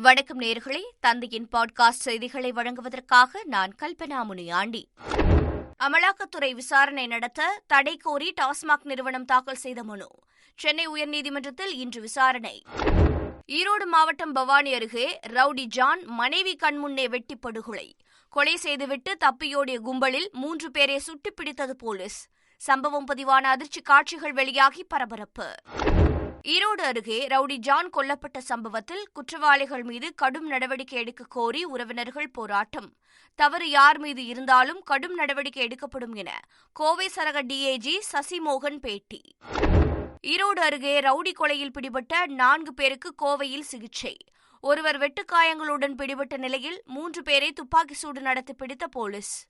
வணக்கம் நேர்களே தந்தையின் பாட்காஸ்ட் செய்திகளை வழங்குவதற்காக நான் கல்பனா முனியாண்டி அமலாக்கத்துறை விசாரணை நடத்த தடை கோரி டாஸ்மாக் நிறுவனம் தாக்கல் செய்த மனு. சென்னை உயர்நீதிமன்றத்தில் இன்று விசாரணை. ஈரோடு மாவட்டம் பவானி அருகே ரவுடி ஜான் மனைவி கண்முன்னே வெட்டி படுகொலை. கொலை செய்துவிட்டு தப்பியோடிய கும்பலில் மூன்று பேரை சுட்டுப் பிடித்தது போலீஸ். சம்பவம் பதிவான அதிர்ச்சி காட்சிகள் வெளியாகி பரபரப்பு. ஈரோடு அருகே ரவுடி ஜான் கொல்லப்பட்ட சம்பவத்தில் குற்றவாளிகள் மீது கடும் நடவடிக்கை எடுக்க கோரி உறவினர்கள் போராட்டம். தவறு யார் மீது இருந்தாலும் கடும் நடவடிக்கை எடுக்கப்படும் என கோவை சரக டிஏஜி சசிமோகன் பேட்டி. ஈரோடு அருகே ரவுடி கொலையில் பிடிபட்ட நான்கு பேருக்கு கோவையில் சிகிச்சை. ஒருவர் வெட்டுக்காயங்களுடன் பிடிபட்ட நிலையில் மூன்று பேரை துப்பாக்கி சூடு நடத்தி பிடித்த போலீஸ்.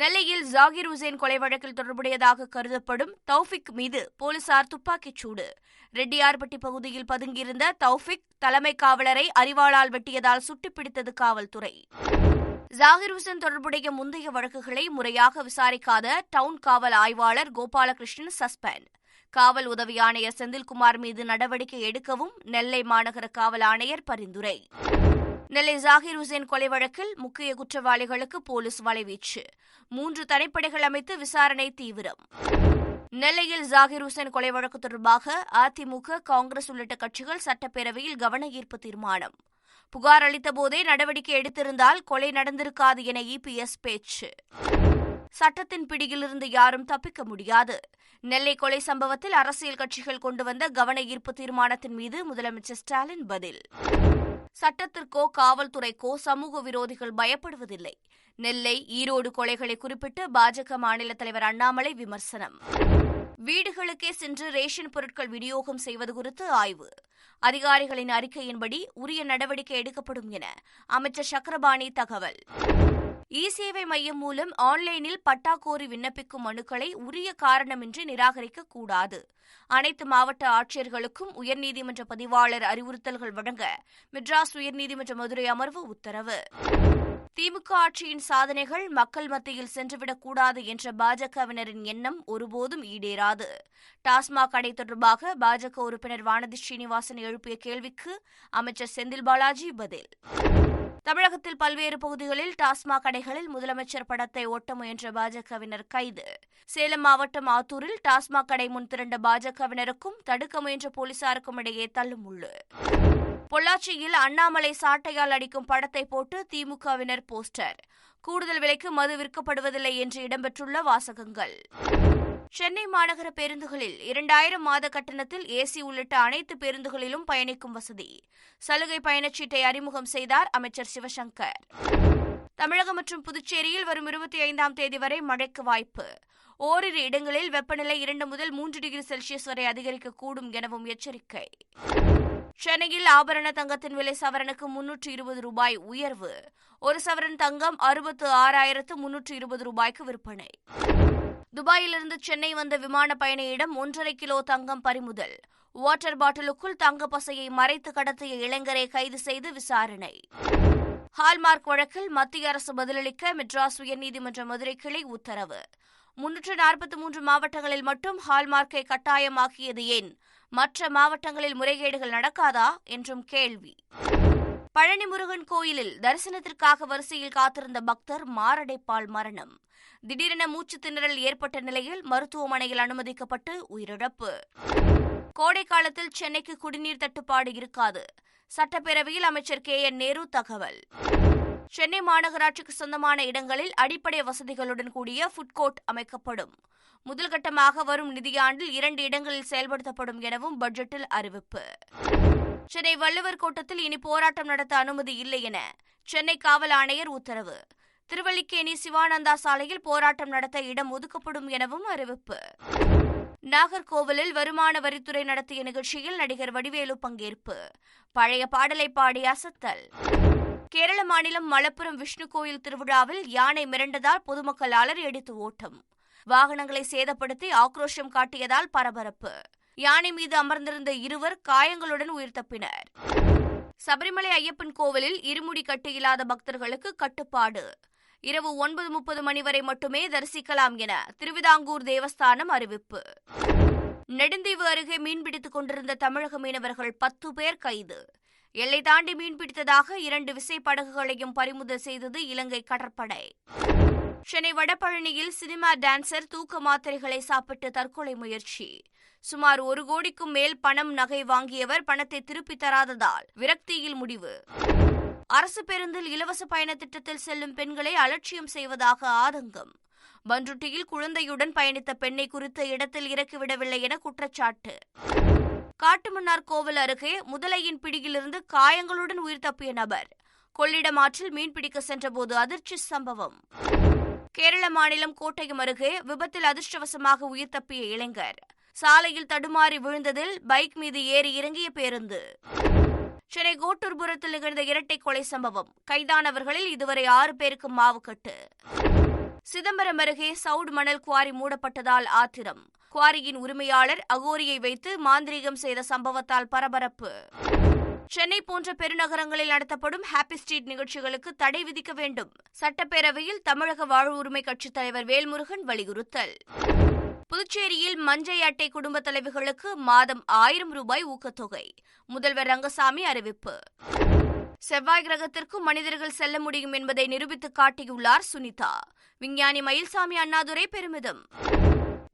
நெல்லையில் ஜாகிர் உசேன் கொலை வழக்கில் தொடர்புடையதாக கருதப்படும் தௌஃபிக் மீது போலீசார் துப்பாக்கிச் சூடு. ரெட்டியார்பட்டி பகுதியில் பதுங்கியிருந்த தௌஃபிக் தலைமை காவலரை அறிவாளால் வெட்டியதால் சுட்டுப்பிடித்தது காவல்துறை. ஜாகிர் உசேன் தொடர்புடைய முந்தைய வழக்குகளை முறையாக விசாரிக்காத டவுன் காவல் ஆய்வாளர் கோபாலகிருஷ்ணன் சஸ்பெண்ட். காவல் உதவி ஆணையர் செந்தில்குமார் மீது நடவடிக்கை எடுக்கவும் நெல்லை மாநகர காவல் ஆணையர் பரிந்துரை. நெல்லை ஜாகிர் உசேன் கொலை வழக்கில் முக்கிய குற்றவாளிகளுக்கு போலீஸ் வலைவீச்சு. மூன்று தனிப்படைகள் அமைத்து விசாரணை தீவிரம். நெல்லையில் ஜாகிர் உசேன் கொலை வழக்கு தொடர்பாக அதிமுக காங்கிரஸ் உள்ளிட்ட கட்சிகள் சட்டப்பேரவையில் கவன ஈர்ப்பு தீர்மானம். புகார் அளித்தபோதே நடவடிக்கை எடுத்திருந்தால் கொலை நடந்திருக்காது என இபிஎஸ் பேச்சு. சட்டத்தின் பிடியிலிருந்து யாரும் தப்பிக்க முடியாது. நெல்லை கொலை சம்பவத்தில் அரசியல் கட்சிகள் கொண்டு வந்த கவன ஈர்ப்பு தீர்மானத்தின் மீது முதலமைச்சர் ஸ்டாலின் பதில். சட்டத்திற்கோ காவல்துறைக்கோ சமூக விரோதிகள் பயப்படுவதில்லை. நெல்லை ஈரோடு கொலைகளை குறிப்பிட்டு பாஜக மாநில தலைவர் அண்ணாமலை விமர்சனம். வீடுகளுக்கே சென்று ரேஷன் பொருட்கள் விநியோகம் செய்வது குறித்து ஆய்வு. அதிகாரிகளின் அறிக்கையின்படி உரிய நடவடிக்கை எடுக்கப்படும் என அமைச்சர் சக்கரபாணி தகவல். இ சேவை மையம் மூலம் ஆன்லைனில் பட்டா கோரி விண்ணப்பிக்கும் மனுக்களை உரிய காரணமின்றி நிராகரிக்கக்கூடாது. அனைத்து மாவட்ட ஆட்சியர்களுக்கும் உயர்நீதிமன்ற பதிவாளர் அறிவுறுத்தல்கள் வழங்க மெட்ராஸ் உயர்நீதிமன்ற மதுரை அமர்வு உத்தரவு. திமுக ஆட்சியின் சாதனைகள் மக்கள் மத்தியில் சென்றுவிடக்கூடாது என்ற பாஜகவினரின் எண்ணம் ஒருபோதும் ஈடேறாது. டாஸ்மாக் கடை தொடர்பாக பாஜக உறுப்பினர் வானதி ஸ்ரீனிவாசன் எழுப்பிய கேள்விக்கு அமைச்சர் செந்தில் பாலாஜி பதில். தமிழகத்தில் பல்வேறு பகுதிகளில் டாஸ்மாக் கடைகளில் முதலமைச்சர் படத்தை ஒட்ட முயன்ற பாஜகவினர் கைது. சேலம் மாவட்டம் ஆத்தூரில் டாஸ்மாக் கடை முன் திரண்ட பாஜகவினருக்கும் தடுக்க முயன்ற போலீசாருக்கும் இடையே தள்ளுமுள்ளு. பொள்ளாச்சியில் அண்ணாமலை சாட்டையால் அடிக்கும் படத்தை போட்டு திமுகவினர் போஸ்டர். கூடுதல் விலைக்கு மது விற்கப்படுவதில்லை என்று இடம்பெற்றுள்ள வாசகங்கள். சென்னை மாநகர பேருந்துகளில் இரண்டாயிரம் மாத கட்டணத்தில் ஏசி உள்ளிட்ட அனைத்து பேருந்துகளிலும் பயணிக்கும் வசதி. சலுகை பயணச்சீட்டை அறிமுகம் செய்தார் அமைச்சர் சிவசங்கர். தமிழகம் மற்றும் புதுச்சேரியில் வரும் இருபத்தி ஐந்தாம் தேதி வரை மழைக்கு வாய்ப்பு. ஓரிரு இடங்களில் வெப்பநிலை இரண்டு முதல் மூன்று டிகிரி செல்சியஸ் வரை அதிகரிக்கக்கூடும் எனவும் எச்சரிக்கை. சென்னையில் ஆபரண தங்கத்தின் விலை சவரனுக்கு முன்னூற்று இருபது ரூபாய் உயர்வு. ஒரு சவரன் தங்கம் அறுபத்து ஆறாயிரத்து முன்னூற்று இருபது ரூபாய்க்கு விற்பனை. துபாயிலிருந்து சென்னை வந்த விமான பயணியிடம் ஒன்றரை கிலோ தங்கம் பறிமுதல். வாட்டர் பாட்டிலுக்குள் தங்க பசையை மறைத்து கடத்திய இளைஞரை கைது செய்து விசாரணை. ஹால்மார்க் வழக்கில் மத்திய அரசு பதிலளிக்க மெட்ராஸ் உயர்நீதிமன்ற மதுரை கிளை உத்தரவு. முன்னூற்று நாற்பத்தி மூன்று மாவட்டங்களில் மட்டும் ஹால்மார்க்கை கட்டாயமாக்கியது ஏன்? மற்ற மாவட்டங்களில் முறைகேடுகள் நடக்காதா? என்றும் கேள்வி. பழனி முருகன் கோயிலில் தரிசனத்திற்காக வரிசையில் காத்திருந்த பக்தர் மாரடைப்பால் மரணம். திடீரென மூச்சு திணறல் ஏற்பட்ட நிலையில் மருத்துவமனையில் அனுமதிக்கப்பட்டு உயிரிழப்பு. கோடை காலத்தில் சென்னைக்கு குடிநீர் தட்டுப்பாடு இருக்காது. சட்டப்பேரவையில் அமைச்சர் கே. என். நேரு தகவல். சென்னை மாநகராட்சிக்கு சொந்தமான இடங்களில் அடிப்படை வசதிகளுடன் கூடிய ஃபுட் கோர்ட் அமைக்கப்படும். முதல்கட்டமாக வரும் நிதியாண்டில் இரண்டு இடங்களில் செயல்படுத்தப்படும் எனவும் பட்ஜெட்டில் அறிவிப்பு. சென்னை வள்ளுவர் கோட்டத்தில் இனி போராட்டம் நடத்த அனுமதி இல்லை என சென்னை காவல் ஆணையர் உத்தரவு. திருவல்லிக்கேணி சிவானந்தா சாலையில் போராட்டம் நடத்த இடம் ஒதுக்கப்படும் எனவும் அறிவிப்பு. நாகர்கோவிலில் வருமான வரித்துறை நடத்திய நிகழ்ச்சியில் நடிகர் வடிவேலு பங்கேற்பு. பழைய பாடலை பாடி அசத்தல். கேரள மாநிலம் மலப்புரம் விஷ்ணு கோயில் திருவிழாவில் யானை மிரண்டதால் பொதுமக்கள் அலறி அடித்து ஓட்டம். வாகனங்களை சேதப்படுத்தி ஆக்ரோஷம் காட்டியதால் பரபரப்பு. யானை மீது அமர்ந்திருந்த இருவர் காயங்களுடன் உயிர் தப்பினர். சபரிமலை ஐயப்பன் கோவிலில் இருமுடி கட்டு இல்லாத பக்தர்களுக்கு கட்டுப்பாடு. இரவு ஒன்பது முப்பது மணி வரை மட்டுமே தரிசிக்கலாம் என திருவிதாங்கூர் தேவஸ்தானம் அறிவிப்பு. நெடுந்தீவு அருகே மீன்பிடித்துக் கொண்டிருந்த தமிழக மீனவர்கள் பத்து பேர் கைது. எல்லை தாண்டி மீன்பிடித்ததாக இரண்டு விசைப்படகுகளையும் பறிமுதல் செய்தது இலங்கை கடற்படை. சென்னை வடபழனியில் சினிமா டான்சர் தூக்க மாத்திரைகளை சாப்பிட்டு தற்கொலை முயற்சி. சுமார் ஒரு கோடிக்கும் மேல் பணம் நகை வாங்கியவர் பணத்தை திருப்பி தராததால் விரக்தியில் முடிவு. அரசு பேருந்தில் இலவச பயண திட்டத்தில் செல்லும் பெண்களை அலட்சியம் செய்வதாக ஆதங்கம். பன்ருட்டியில் குழந்தையுடன் பயணித்த பெண்ணை குறித்த இடத்தில் இறக்கிவிடவில்லை என குற்றச்சாட்டு. காட்டுமன்னார் கோவில் அருகே முதலையின் பிடியிலிருந்து காயங்களுடன் உயிர் தப்பிய நபர். கொள்ளிடம் ஆற்றில் மீன்பிடிக்க சென்றபோது அதிர்ச்சி சம்பவம். கேரள மாநிலம் கோட்டயம் அருகே விபத்தில் அதிர்ஷ்டவசமாக உயிர் தப்பிய இளைஞர். சாலையில் தடுமாறி விழுந்ததில் பைக் மீது ஏறி இறங்கிய பேருந்து. சென்னை கோட்டூர்புரத்தில் நிகழ்ந்த இரட்டை கொலை சம்பவம். கைதானவர்களில் இதுவரை ஆறு பேருக்கு மாவுக்கட்டு. சிதம்பரம் அருகே சவுட் மணல் குவாரி மூடப்பட்டதால் ஆத்திரம். குவாரியின் உரிமையாளர் அகோரியை வைத்து மாந்திரீகம் செய்த சம்பவத்தால் பரபரப்பு. சென்னை போன்ற பெருநகரங்களில் நடத்தப்படும் ஹாப்பி ஸ்ட்ரீட் நிகழ்ச்சிகளுக்கு தடை விதிக்க வேண்டும். சட்டப்பேரவையில் தமிழக வாழ்வுரிமை கட்சித் தலைவர் வேல்முருகன் வலியுறுத்தல். புதுச்சேரியில் மஞ்சை அட்டை குடும்பத் தலைவிகளுக்கு மாதம் ஆயிரம் ரூபாய் ஊக்கத்தொகை. முதல்வர் ரங்கசாமி அறிவிப்பு. செவ்வாய் கிரகத்திற்கும் மனிதர்கள் செல்ல முடியும் என்பதை நிரூபித்து காட்டியுள்ளார் சுனிதா. விஞ்ஞானி மயில்சாமி அண்ணாதுரை பெருமிதம்.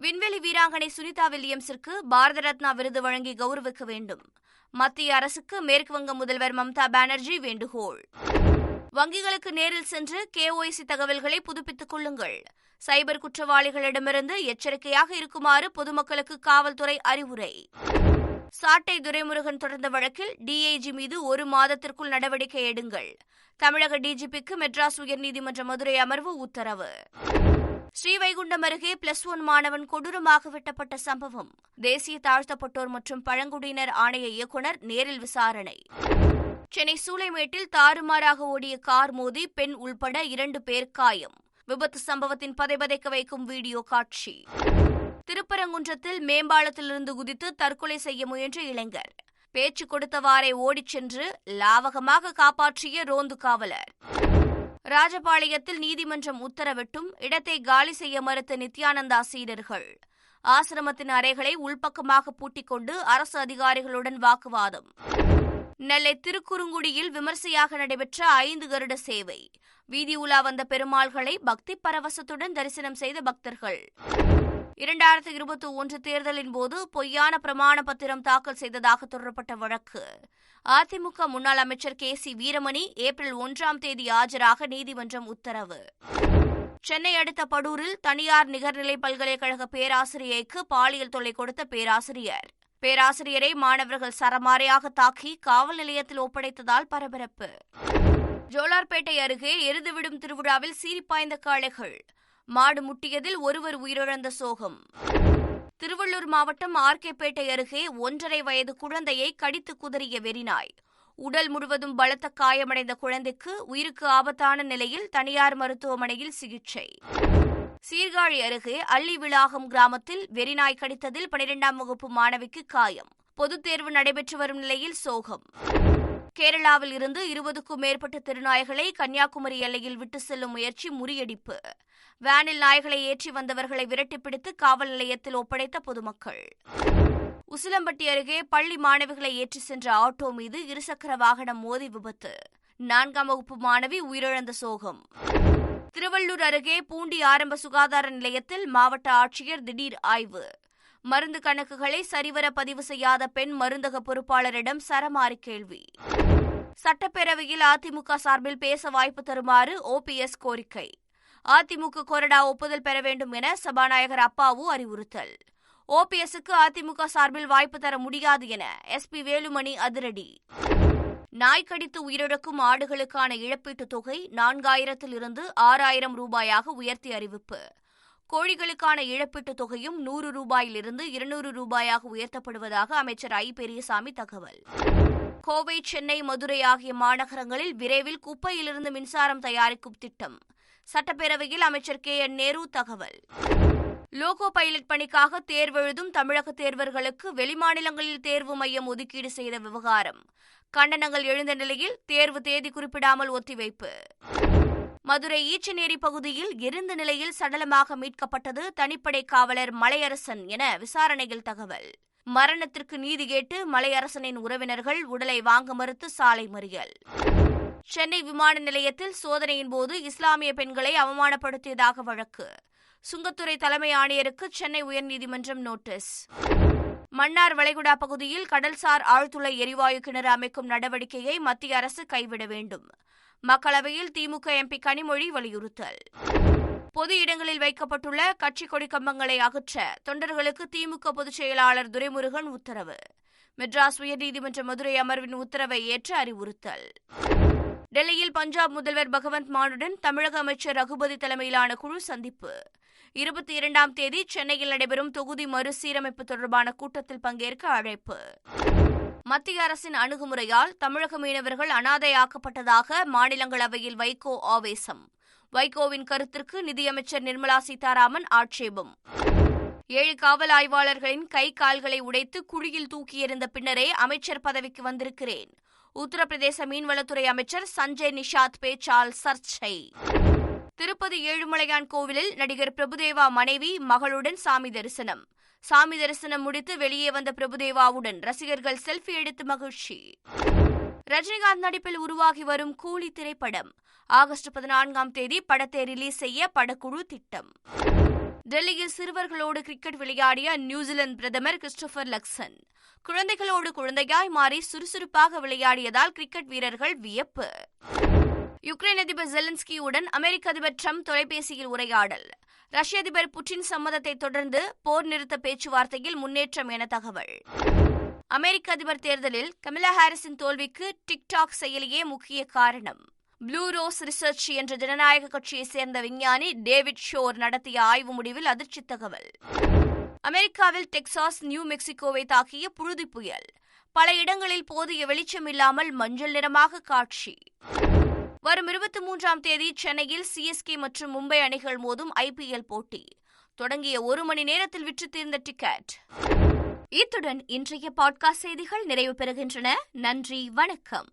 விண்வெளி வீராங்கனை சுனிதா வில்லியம்ஸிற்கு பாரத ரத்னா விருது வழங்கி கௌரவிக்க வேண்டும். மத்திய அரசுக்கு மேற்குவங்க முதல்வர் மம்தா பானர்ஜி வேண்டுகோள். வங்கிகளுக்கு நேரில் சென்று கேஒய்சி தகவல்களை புதுப்பித்துக் கொள்ளுங்கள். சைபர் குற்றவாளிகளிடமிருந்து எச்சரிக்கையாக இருக்குமாறு பொதுமக்களுக்கு காவல்துறை அறிவுரை. சாட்டை துரைமுருகன் தொடர்ந்த வழக்கில் டிஐஜி மீது ஒரு மாதத்திற்குள் நடவடிக்கை எடுங்கள். தமிழக டிஜிபிக்கு மெட்ராஸ் உயர்நீதிமன்ற மதுரை அமர்வு உத்தரவு. ஸ்ரீவைகுண்டம் அருகே பிளஸ் ஒன் மாணவன் கொடூரமாக வெட்டப்பட்ட சம்பவம். தேசிய தாழ்த்தப்பட்டோர் மற்றும் பழங்குடியினர் ஆணைய இயக்குநர் நேரில் விசாரணை. சென்னை சூளைமேட்டில் தாறுமாறாக ஓடிய கார் மோதி பெண் உள்பட இரண்டு பேர் காயம். விபத்து சம்பவத்தின் பதைபதைக்க வைக்கும் வீடியோ காட்சி. திருப்பரங்குன்றத்தில் மேம்பாலத்திலிருந்து குதித்து தற்கொலை செய்ய முயன்ற இளைஞர். பேச்சு கொடுத்தவாறே ஓடிச் சென்று லாவகமாக காப்பாற்றிய ரோந்து காவலர். ராஜபாளையத்தில் நீதிமன்றம் உத்தரவிட்டும் இடத்தை காலி செய்ய மறுத்த நித்யானந்தா சீடர்கள். ஆசிரமத்தின் அறைகளை உள்பக்கமாக பூட்டிக் கொண்டு அரசு அதிகாரிகளுடன் வாக்குவாதம். நெல்லை திருக்குறுங்குடியில் விமர்சையாக நடைபெற்ற ஐந்து கருட சேவை. வீதி உலா வந்த பெருமாள்களை பக்தி பரவசத்துடன் தரிசனம் செய்த பக்தர்கள். இரண்டாயிரத்தி இருபத்தி ஒன்று தேர்தலின் போது பொய்யான பிரமாண பத்திரம் தாக்கல் செய்ததாக தொடரப்பட்ட வழக்கு. அதிமுக முன்னாள் அமைச்சர் கே சி வீரமணி ஏப்ரல் ஒன்றாம் தேதி ஆஜராக நீதிமன்றம் உத்தரவு. சென்னை அடுத்த படூரில் தனியார் நிகர்நிலை பல்கலைக்கழக பேராசிரியைக்கு பாலியல் தொல்லை கொடுத்த பேராசிரியர். பேராசிரியரை மாணவர்கள் சரமாரியாக தாக்கி காவல் நிலையத்தில் ஒப்படைத்ததால் பரபரப்பு. ஜோலார்பேட்டை அருகே எருதுவிடும் திருவிழாவில் சீரிப்பாய்ந்த காளைகள். மாடு முட்டியதில் ஒருவர் உயிரிழந்த சோகம். திருவள்ளூர் மாவட்டம் ஆர்கேபேட்டை அருகே ஒன்றரை வயது குழந்தையை கடித்து குதறிய வெறிநாய். உடல் முழுவதும் பலத்த காயமடைந்த குழந்தைக்கு உயிருக்கு ஆபத்தான நிலையில் தனியார் மருத்துவமனையில் சிகிச்சை. சீர்காழி அருகே அள்ளி விளாகம் கிராமத்தில் வெறிநாய் கடித்ததில் பனிரெண்டாம் வகுப்பு மாணவிக்கு காயம். பொதுத் தேர்வு நடைபெற்று வரும் நிலையில் சோகம். கேரளாவில் இருந்து இருபதுக்கும் மேற்பட்ட திருநாய்களை கன்னியாகுமரி எல்லையில் விட்டு செல்லும் முயற்சி முறியடிப்பு. வேனில் நாய்களை ஏற்றி வந்தவர்களை விரட்டிப்பிடித்து காவல் நிலையத்தில் ஒப்படைத்த பொதுமக்கள். உசிலம்பட்டி அருகே பள்ளி மாணவிகளை ஏற்றி சென்ற ஆட்டோ மீது இருசக்கர வாகனம் மோதி விபத்து. நான்காம் வகுப்பு மாணவி உயிரிழந்த சோகம். திருவள்ளூர் அருகே பூண்டி ஆரம்ப சுகாதார நிலையத்தில் மாவட்ட ஆட்சியர் திடீர் ஆய்வு. மருந்து கணக்குகளை சரிவர பதிவு செய்யாத பெண் மருந்தக பொறுப்பாளரிடம் சரமாரி கேள்வி. சட்டப்பேரவையில் அதிமுக சார்பில் பேச வாய்ப்பு தருமாறு ஓபிஎஸ் கோரிக்கை. அதிமுக கொறடா ஒப்புதல் பெற வேண்டும் என சபாநாயகர் அப்பாவு அறிவுறுத்தல். ஓபிஎஸ்க்கு அதிமுக சார்பில் வாய்ப்பு தர முடியாது என எஸ்பி வேலுமணி அதிரடி. நாய் கடித்து உயிரிழக்கும் ஆடுகளுக்கான இழப்பீட்டுத் தொகை நான்காயிரத்தில் இருந்து ஆறாயிரம் ரூபாயாக உயர்த்தி அறிவிப்பு. கோழிகளுக்கான இழப்பீட்டுத் தொகையும் நூறு ரூபாயிலிருந்து இருநூறு ரூபாயாக உயர்த்தப்படுவதாக அமைச்சர் ஐ. பெரியசாமி தகவல். கோவை சென்னை மதுரை ஆகிய மாநகரங்களில் விரைவில் குப்பையிலிருந்து மின்சாரம் தயாரிக்கும் திட்டம். சட்டப்பேரவையில் அமைச்சர் கே. என். நேரு தகவல். லோகோ பைலட் பணிக்காக தேர்வெழுதும் தமிழக தேர்வர்களுக்கு வெளிமாநிலங்களில் தேர்வு மையம் ஒதுக்கீடு செய்த விவகாரம். கண்டனங்கள் எழுந்த நிலையில் தேர்வு தேதி குறிப்பிடாமல் ஒத்திவைப்பு. மதுரை ஈச்சநேரி பகுதியில் எரிந்த நிலையில் சடலமாக மீட்கப்பட்டது தனிப்படை காவலர் மலையரசன் என விசாரணையில் தகவல். மரணத்திற்கு நீதி கேட்டு மலையரசனின் உறவினர்கள் உடலை வாங்க மறுத்து சாலை மறியல். சென்னை விமான நிலையத்தில் சோதனையின் போது இஸ்லாமிய பெண்களை அவமானப்படுத்தியதாக வழக்கு. சுங்கத்துறை தலைமை ஆணையருக்கு சென்னை உயர்நீதிமன்றம் நோட்டீஸ். மன்னார் வளைகுடா பகுதியில் கடல்சார் ஆழ்துளை எரிவாயு கிணறு அமைக்கும் நடவடிக்கையை மத்திய அரசு கைவிட வேண்டும். மக்களவையில் திமுக எம்பி கனிமொழி வலியுறுத்தல். பொது இடங்களில் வைக்கப்பட்டுள்ள கட்சி கொடி கம்பங்களை அகற்ற தொண்டர்களுக்கு திமுக பொதுச் செயலாளர் துரைமுருகன் உத்தரவு. மெட்ராஸ் உயர்நீதிமன்ற மதுரை அமர்வின் உத்தரவை ஏற்று அறிவுறுத்தல். டெல்லியில் பஞ்சாப் முதல்வர் பகவந்த் மானுடன் தமிழக அமைச்சர் ரகுபதி தலைமையிலான குழு சந்திப்பு. இருபத்தி இரண்டாம் தேதி சென்னையில் நடைபெறும் தொகுதி மறுசீரமைப்பு தொடர்பான கூட்டத்தில் பங்கேற்க அழைப்பு. மத்திய அரசின் அணுகுமுறையால் தமிழக மீனவர்கள் அனாதையாக்கப்பட்டதாக மாநிலங்களவையில் வைகோ ஆவேசம். வைகோவின் கருத்திற்கு நிதியமைச்சர் நிர்மலா சீதாராமன் ஆட்சேபம். ஏழு காவல் ஆய்வாளர்களின் கை கால்களை உடைத்து குழியில் தூக்கியிருந்த பின்னரே அமைச்சர் பதவிக்கு வந்திருக்கிறேன். உத்தரப்பிரதேச மீன்வளத்துறை அமைச்சர் சஞ்சய் நிஷாத் பேச்சால் சர்ச்சை. திருப்பதி ஏழுமலையான் கோவிலில் நடிகர் பிரபுதேவா மனைவி மகளுடன் சாமி தரிசனம். சாமி தரிசனம் முடித்து வெளியே வந்த பிரபுதேவாவுடன் ரசிகர்கள் செல்ஃபி எடுத்து மகிழ்ச்சி. ரஜினிகாந்த் நடிப்பில் உருவாகி வரும் கூலி திரைப்படம். ஆகஸ்ட் பதினான்காம் தேதி படத்தை ரிலீஸ் செய்ய படக்குழு திட்டம். டெல்லியில் சிறுவர்களோடு கிரிக்கெட் விளையாடிய நியூசிலாந்து பிரதமர் கிறிஸ்டோபர் லக்சன். குழந்தைகளோடு குழந்தையாய் மாறி சுறுசுறுப்பாக விளையாடியதால் கிரிக்கெட் வீரர்கள் வியப்பு. யுக்ரைன் அதிபர் ஜெலன்ஸ்கியுடன் அமெரிக்க அதிபர் ட்ரம்ப் தொலைபேசியில் உரையாடல். ரஷ்ய அதிபர் புட்டின் சம்மதத்தை தொடர்ந்து போர் நிறுத்த பேச்சுவார்த்தையில் முன்னேற்றம் என தகவல். அமெரிக்க அதிபர் தேர்தலில் கமலா ஹாரிஸின் தோல்விக்கு டிக்டாக் செயலியே முக்கிய காரணம். ப்ளூ ரோஸ் ரிசர்ச் என்ற ஜனநாயக கட்சியைச் சேர்ந்த விஞ்ஞானி டேவிட் ஷோர் நடத்திய ஆய்வு முடிவில் அதிர்ச்சி தகவல். அமெரிக்காவில் டெக்சாஸ் நியூ மெக்சிகோவை தாக்கிய புழுதி புயல். பல இடங்களில் போதிய வெளிச்சம் இல்லாமல் மஞ்சள் நிறமாக காட்சி. வரும் இருபத்தி மூன்றாம் தேதி சென்னையில் சிஎஸ்கே மற்றும் மும்பை அணிகள் மோதும் ஐபிஎல் போட்டி. தொடங்கிய ஒரு மணி நேரத்தில் விற்று தீர்ந்த டிக்கெட். இத்துடன் இன்றைய பாட்காஸ்ட் செய்திகள் நிறைவு பெறுகின்றன. நன்றி வணக்கம்.